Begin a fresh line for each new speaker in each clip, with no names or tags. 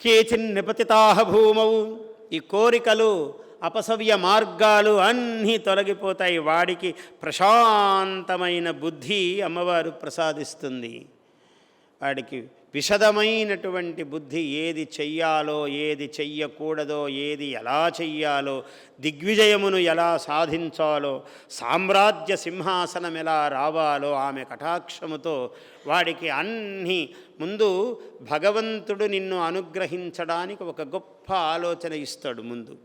కేచిన్ నిపతితాహ భూమౌ. ఈ కోరికలు అపసవ్య మార్గాలు అన్నీ తొలగిపోతాయి. వాడికి ప్రశాంతమైన బుద్ధి అమ్మవారు ప్రసాదిస్తుంది. వాడికి విషదమైనటువంటి బుద్ధి ఏది చెయ్యాలో ఏది చెయ్యకూడదో ఏది ఎలా చెయ్యాలో దిగ్విజయమును ఎలా సాధించాలో సామ్రాజ్య సింహాసనం ఎలా రావాలో ఆమె కటాక్షముతో వాడికి అన్ని ముందు భగవంతుడు నిన్ను అనుగ్రహించడానికి ఒక గొప్ప ఆలోచన ఇస్తాడు ముందు.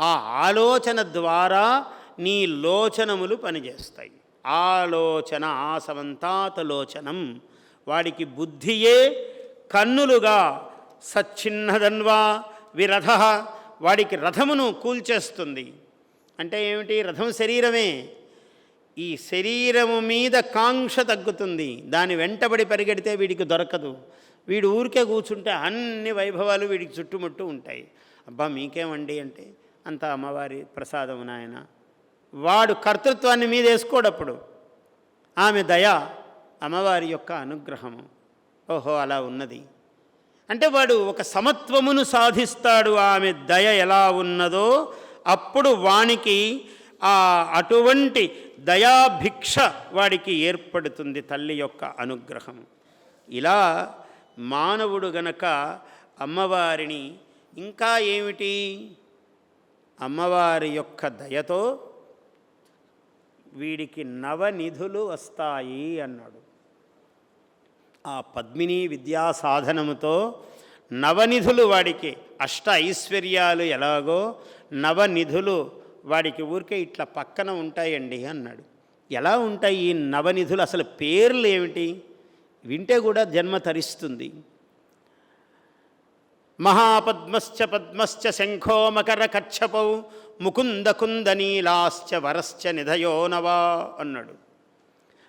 ఆ ఆలోచన ద్వారా నీ లోచనములు పనిచేస్తాయి. ఆలోచన ఆసవంతాతలోచనం వాడికి బుద్ధియే కన్నులుగా సచ్చిన్నదన్వా విరథ వాడికి రథమును కూల్చేస్తుంది. అంటే ఏమిటి? రథం శరీరమే. ఈ శరీరము మీద కాంక్ష తగ్గుతుంది. దాని వెంటబడి పరిగెడితే వీడికి దొరకదు. వీడు ఊరికే కూర్చుంటే అన్ని వైభవాలు వీడికి చుట్టుముట్టు ఉంటాయి. అబ్బా మీకేమండి అంటే అంత అమ్మవారి ప్రసాదం నాయన. వాడు కర్తృత్వాన్ని మీద వేసుకోడప్పుడు ఆమె దయ అమ్మవారి యొక్క అనుగ్రహము. ఓహో అలా ఉన్నది. అంటే వాడు ఒక సమత్వమును సాధిస్తాడు. ఆమె దయ ఎలా ఉన్నదో అప్పుడు వానికి ఆ అటువంటి దయాభిక్ష వాడికి ఏర్పడుతుంది తల్లి యొక్క అనుగ్రహం. ఇలా మానవుడు గనక అమ్మవారిని ఇంకా ఏమిటి? అమ్మవారి యొక్క దయతో వీడికి నవనిధులు వస్తాయి అన్నాడు. ఆ పద్మిని విద్యా సాధనముతో నవనిధులు వాడికి అష్ట ఐశ్వర్యాలు ఎలాగో నవనిధులు వాడికి ఊరికే ఇట్లా పక్కన ఉంటాయండి అన్నాడు. ఎలా ఉంటాయి ఈ నవనిధులు? అసలు పేర్లు ఏమిటి? వింటే కూడా జన్మ తరిస్తుంది. మహాపద్మశ్చ పద్మశ్చ శంఖో మకర కచ్చపౌ ముకుంద కుంద నీలాశ్చ వరశ్చ నిధయో నవా అన్నాడు.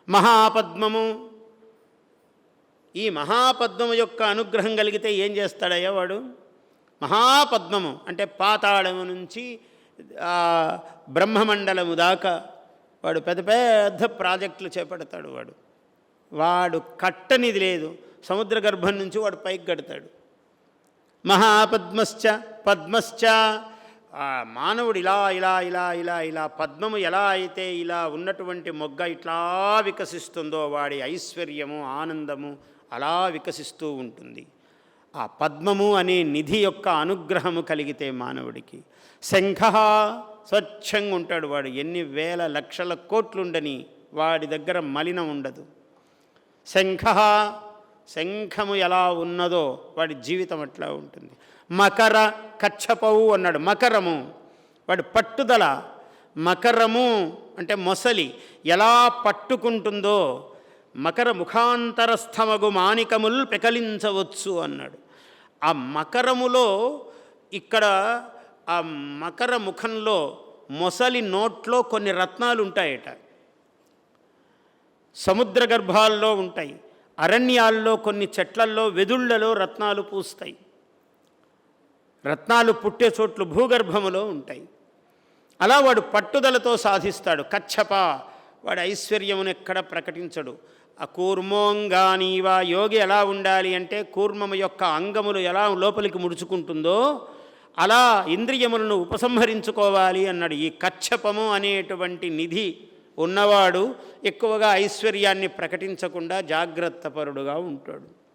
మహాపద్మము ఈ మహాపద్మము యొక్క అనుగ్రహం కలిగితే ఏం చేస్తాడయ్యా వాడు? మహాపద్మము అంటే పాతాళము నుంచి బ్రహ్మమండలము దాకా వాడు పెద్ద పెద్ద ప్రాజెక్టులు చేపడతాడు వాడు. వాడు కట్టనిది లేదు. సముద్ర గర్భం నుంచి వాడు పైకి కడతాడు. మహాపద్మశ్చ పద్మశ్చ. మానవుడు ఇలా ఇలా ఇలా ఇలా ఇలా పద్మము ఎలా అయితే ఇలా ఉన్నటువంటి మొగ్గ ఇట్లా వికసిస్తుందో వాడి ఐశ్వర్యము ఆనందము అలా వికసిస్తూ ఉంటుంది. ఆ పద్మము అనే నిధి యొక్క అనుగ్రహము కలిగితే మానవుడికి. శంఖ స్వచ్ఛంగా ఉంటాడు వాడు. ఎన్ని వేల లక్షల కోట్లుండని వాడి దగ్గర మలినం ఉండదు. శంఖ శంఖము ఎలా ఉన్నదో వాడి జీవితం అట్లా ఉంటుంది. మకర కచ్చపవు అన్నాడు. మకరము వాడి పట్టుదల మకరము అంటే మొసలి ఎలా పట్టుకుంటుందో మకర ముఖాంతరస్థమగు మాణికములు పెకలించవచ్చు అన్నాడు. ఆ మకరములో ఇక్కడ ఆ మకర ముఖంలో మొసలి నోట్లో కొన్ని రత్నాలు ఉంటాయట. సముద్ర గర్భాల్లో ఉంటాయి. అరణ్యాల్లో కొన్ని చెట్లల్లో వెదుళ్ళలో రత్నాలు పూస్తాయి. రత్నాలు పుట్టే చోట్లు భూగర్భములో ఉంటాయి. అలా వాడు పట్టుదలతో సాధిస్తాడు. కచ్చప వాడు ఐశ్వర్యమును ఎక్కడ ప్రకటించడు. ఆ కూర్మోంగానీవా యోగి ఎలా ఉండాలి అంటే కూర్మము యొక్క అంగములు ఎలా లోపలికి ముడుచుకుంటుందో అలా ఇంద్రియములను ఉపసంహరించుకోవాలి అన్నాడు. ఈ కచ్చపము అనేటువంటి నిధి ఉన్నవాడు ఎక్కువగా ఐశ్వర్యాన్ని ప్రకటించకుండా జాగ్రత్తపరుడుగా ఉంటాడు.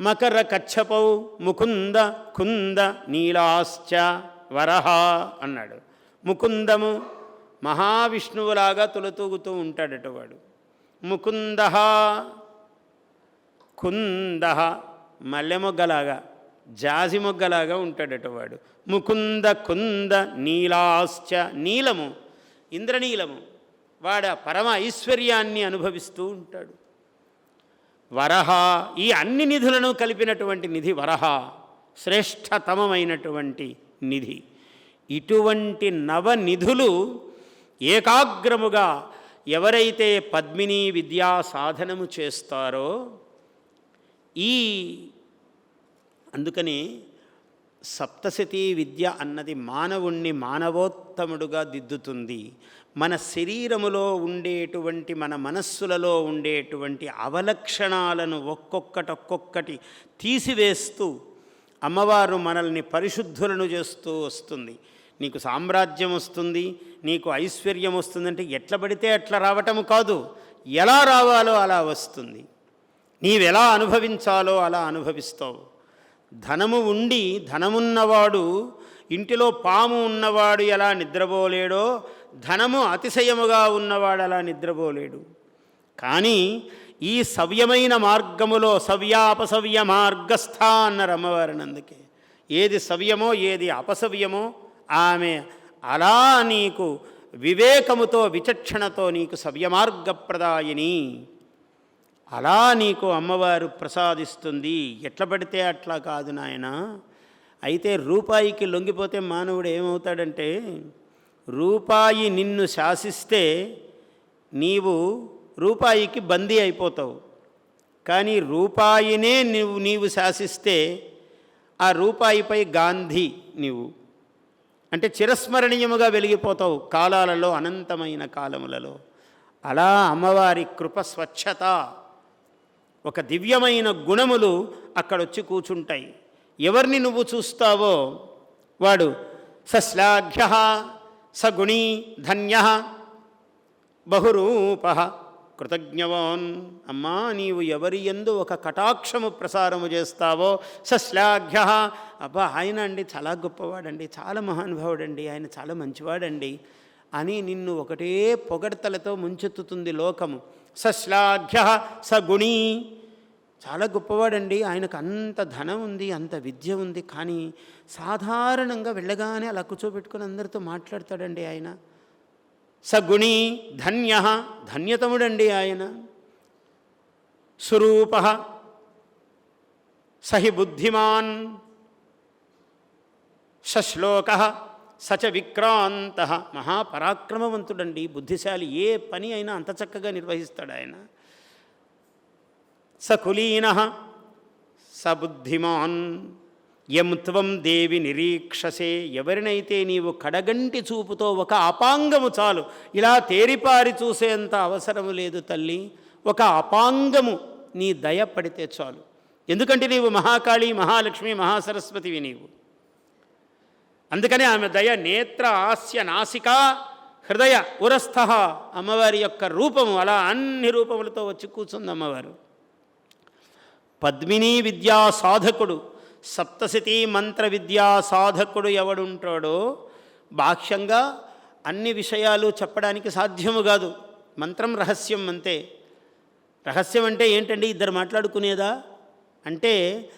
మకర కచ్చపౌ ముకుంద కుంద నీలాశ్చ వరహ అన్నాడు. ముకుందము మహావిష్ణువులాగా తులతూగుతూ ఉంటాడట వాడు. ముకుంద కుంద మల్లె మొగ్గలాగా జాజి మొగ్గలాగా ఉంటాడట వాడు. ముకుంద కుంద నీలాశ్చ నీలము ఇంద్రనీలము. వాడ పరమ ఐశ్వర్యాన్ని అనుభవిస్తూ ఉంటాడు. వరహ ఈ అన్ని నిధులను కలిపినటువంటి నిధి వరహ శ్రేష్టతమమైనటువంటి నిధి. ఇటువంటి నవనిధులు ఏకాగ్రముగా ఎవరైతే పద్మిని విద్యా సాధనము చేస్తారో ఈ అందుకని సప్తశతీ విద్య అన్నది మానవుణ్ణి మానవోత్తముడుగా దిద్దుతుంది. మన శరీరములో ఉండేటువంటి మన మనస్సులలో ఉండేటువంటి అవలక్షణాలను ఒక్కొక్కటొక్కొక్కటి ఒక్కొక్కటి తీసివేస్తూ అమ్మవారు మనల్ని పరిశుద్ధులను చేస్తూ వస్తుంది. నీకు సామ్రాజ్యం వస్తుంది నీకు ఐశ్వర్యం వస్తుందంటే ఎట్ల పడితే అట్లా రావటం కాదు. ఎలా రావాలో అలా వస్తుంది. నీవెలా అనుభవించాలో అలా అనుభవిస్తావు. ధనము ఉండి ధనమున్నవాడు ఇంటిలో పాము ఉన్నవాడు ఎలా నిద్రపోలేడో ధనము అతిశయముగా ఉన్నవాడు అలా నిద్రపోలేడు. కానీ ఈ సవ్యమైన మార్గములో సవ్యాపసవ్య మార్గస్థ అన్నారు అమ్మవారిని అందుకే. ఏది సవ్యమో ఏది అపసవ్యమో ఆమె అలా నీకు వివేకముతో విచక్షణతో నీకు సవ్యమార్గప్రదాయిని. అలా నీకు అమ్మవారు ప్రసాదిస్తుంది. ఎట్లా పడితే అట్లా కాదు నాయన. అయితే రూపాయికి లొంగిపోతే మానవుడు ఏమవుతాడంటే రూపాయి నిన్ను శాసిస్తే నీవు రూపాయికి బందీ అయిపోతావు. కానీ రూపాయినే నీవు నీవు శాసిస్తే ఆ రూపాయిపై గాంధీ నీవు. అంటే చిరస్మరణీయముగా వెలిగిపోతావు కాలాలలో అనంతమైన కాలములలో. అలా అమ్మవారి కృప స్వచ్ఛత ఒక దివ్యమైన గుణములు అక్కడొచ్చి కూర్చుంటాయి. ఎవరిని నువ్వు చూస్తావో వాడు సశ్లాఘ్య సగుణీ ధన్య బహురూప. కృతజ్ఞవాన్. అమ్మా నీవు ఎవరి ఎందు ఒక కటాక్షము ప్రసారము చేస్తావో? సశ్లాఘ్య. అబ్బా ఆయన అండి చాలా గొప్పవాడండి చాలా మహానుభావుడండి ఆయన చాలా మంచివాడండి అని నిన్ను ఒకటే పొగడ్తలతో ముంచెత్తుతుంది లోకము. సశ్లాఘ్య సగుణీ. చాలా గొప్పవాడండి ఆయనకు అంత ధనం ఉంది అంత విద్య ఉంది కానీ సాధారణంగా వెళ్ళగానే అలా కూర్చోబెట్టుకుని అందరితో మాట్లాడతాడండి ఆయన. సగుణీ ధన్య ధన్యతముడండి ఆయన. స్వరూప సహి బుద్ధిమాన్. సశ్లోక సచ విక్రాంత. మహాపరాక్రమవంతుడండి బుద్ధిశాలి ఏ పని అయినా అంత చక్కగా నిర్వహిస్తాడు ఆయన. సకులీన సబుద్ధిమాన్ యం త్వం దేవి నిరీక్షసే. ఎవరినైతే నీవు కడగంటి చూపుతో ఒక అపాంగము చాలు. ఇలా తేరిపారి చూసేంత అవసరము లేదు తల్లి. ఒక అపాంగము నీ దయ పడితే చాలు. ఎందుకంటే నీవు మహాకాళి మహాలక్ష్మి మహాసరస్వతివి నీవు. అందుకనే ఆమె దయ నేత్ర ఆస్య నాసిక హృదయ ఉరస్థ అమ్మవారి యొక్క రూపము అలా అన్ని రూపములతో వచ్చి కూర్చుంది అమ్మవారు. పద్మినీ విద్యా సాధకుడు సప్తశతి మంత్ర విద్యా సాధకుడు ఎవడుంటాడో బాహ్యంగా అన్ని విషయాలు చెప్పడానికి సాధ్యము కాదు. మంత్రం రహస్యం అంతే. రహస్యం అంటే ఏంటండి? ఇద్దరు మాట్లాడుకునేదా? అంటే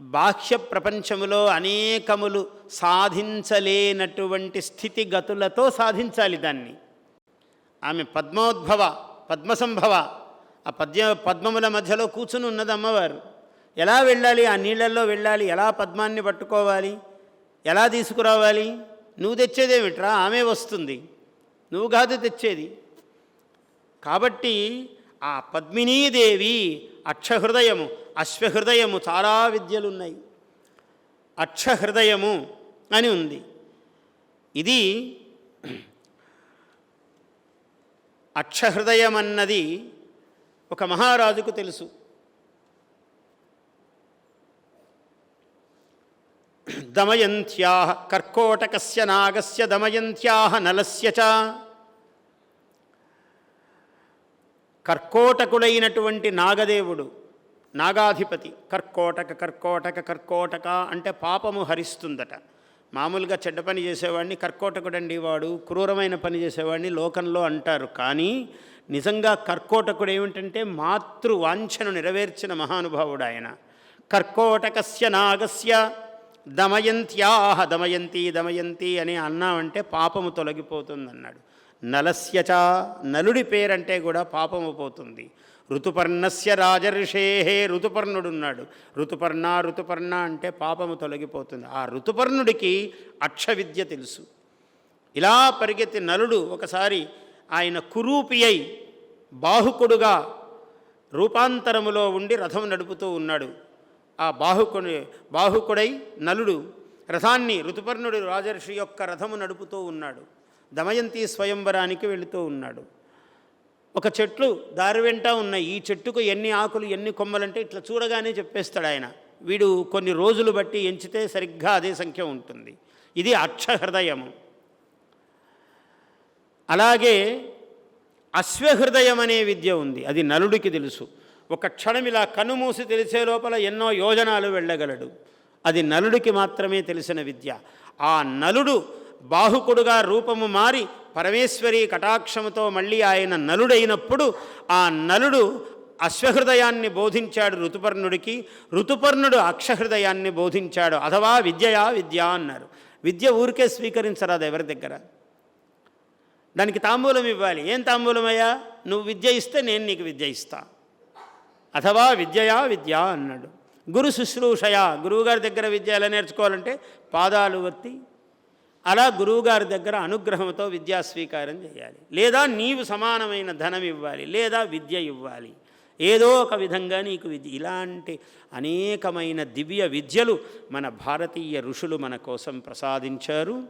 బాహ్య ప్రపంచములో అనేకములు సాధించలేనటువంటి స్థితిగతులతో సాధించాలి దాన్ని. ఆమె పద్మోద్భవ పద్మసంభవ ఆ పద్య పద్మముల మధ్యలో కూర్చుని ఉన్నది అమ్మవారు. ఎలా వెళ్ళాలి? ఆ నీళ్ళల్లో వెళ్ళాలి. ఎలా పద్మాన్ని పట్టుకోవాలి? ఎలా తీసుకురావాలి? నువ్వు తెచ్చేదేమిట్రా? ఆమె వస్తుంది. నువ్వు కాదు తెచ్చేది. కాబట్టి ఆ పద్మినీదేవి అక్షహృదయము అశ్వహృదయము చాలా విద్యలున్నాయి. అక్షహృదయము అని ఉంది. ఇది అక్షహృదయం అన్నది ఒక మహారాజుకు తెలుసు. దమయంత్యా కర్కోటకస్య నాగస్య దమయంత్యా నలస్య చ. కర్కోటకుడైనటువంటి నాగదేవుడు నాగాధిపతి కర్కోటక కర్కోటక కర్కోటక అంటే పాపము హరిస్తుందట. మామూలుగా చెడ్డ పని చేసేవాడిని కర్కోటకుడండి వాడు క్రూరమైన పని చేసేవాడిని లోకంలో అంటారు. కానీ నిజంగా కర్కోటకుడు ఏమిటంటే మాతృ వాంఛను నెరవేర్చిన మహానుభావుడు ఆయన. కర్కోటకస్య నాగస్య దమయంత్యాహ దమయంతి దమయంతి అని అన్నామంటే పాపము తొలగిపోతుందన్నాడు. నలస్యచ నలుడి పేరంటే కూడా పాపము పోతుంది. ఋతుపర్ణస్య రాజర్షేహే ఋతుపర్ణుడున్నాడు. ఋతుపర్ణ ఋతుపర్ణ అంటే పాపము తొలగిపోతుంది. ఆ ఋతుపర్ణుడికి అక్షవిద్య తెలుసు. ఇలా పరిగెత్తి నలుడు ఒకసారి ఆయన కురూపి అయి బాహుకుడుగా రూపాంతరములో ఉండి రథం నడుపుతూ ఉన్నాడు. ఆ బాహుకుని బాహుకుడై నలుడు రథాన్ని ఋతుపర్ణుడు రాజర్షి యొక్క రథము నడుపుతూ ఉన్నాడు. దమయంతి స్వయంవరానికి వెళుతూ ఉన్నాడు. ఒక చెట్లు దారి వెంట ఉన్నాయి. ఈ చెట్టుకు ఎన్ని ఆకులు ఎన్ని కొమ్మలంటే ఇట్లా చూడగానే చెప్పేస్తాడు ఆయన. వీడు కొన్ని రోజులు బట్టి ఎంచితే సరిగ్గా అదే సంఖ్య ఉంటుంది. ఇది అక్షహృదయము. అలాగే అశ్వహృదయం అనే విద్య ఉంది. అది నలుడికి తెలుసు. ఒక క్షణం ఇలా కనుమూసి తెలిసే లోపల ఎన్నో యోజనాలు వెళ్ళగలడు. అది నలుడికి మాత్రమే తెలిసిన విద్య. ఆ నలుడు బాహుకుడుగా రూపము మారి పరమేశ్వరి కటాక్షముతో మళ్ళీ ఆయన నలుడైనప్పుడు ఆ నలుడు అశ్వహృదయాన్ని బోధించాడు ఋతుపర్ణుడికి. ఋతుపర్ణుడు అక్షహృదయాన్ని బోధించాడు. అథవా విద్యయా విద్య అన్నారు. విద్య ఊరికే స్వీకరించరాదు ఎవరి దగ్గర? దానికి తాంబూలం ఇవ్వాలి. ఏం తాంబూలమయ్యా? నువ్వు విద్య ఇస్తే నేను నీకు విద్య ఇస్తాను అథవా విద్యయా విద్య అన్నాడు. గురు శుశ్రూషయా గురువుగారి దగ్గర విద్య ఎలా నేర్చుకోవాలంటే పాదాలు వత్తి అలా గురువుగారి దగ్గర అనుగ్రహంతో విద్యా స్వీకారం చేయాలి. లేదా నీవు సమానమైన ధనం ఇవ్వాలి లేదా విద్య ఇవ్వాలి. ఏదో ఒక విధంగా నీకు విద్య ఇలాంటి అనేకమైన దివ్య విద్యలు మన భారతీయ ఋషులు మన కోసం ప్రసాదించారు.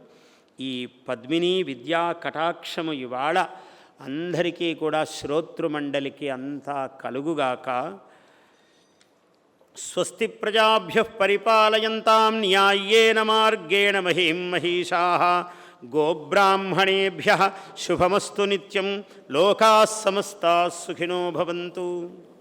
ఈ పద్మిని విద్యా కటాక్షము ఇవాళ అందరికీ కూడా శ్రోతృమండలికి అంతా కలుగుగాక స్వస్తి ప్రజాభ్య పరిపాలయంతాం న్యాయేన మార్గేణ మహిం మహిషా గోబ్రాహ్మణేభ్య శుభమస్తు నిత్యం లోకా సమస్తా సుఖినో భవంతు.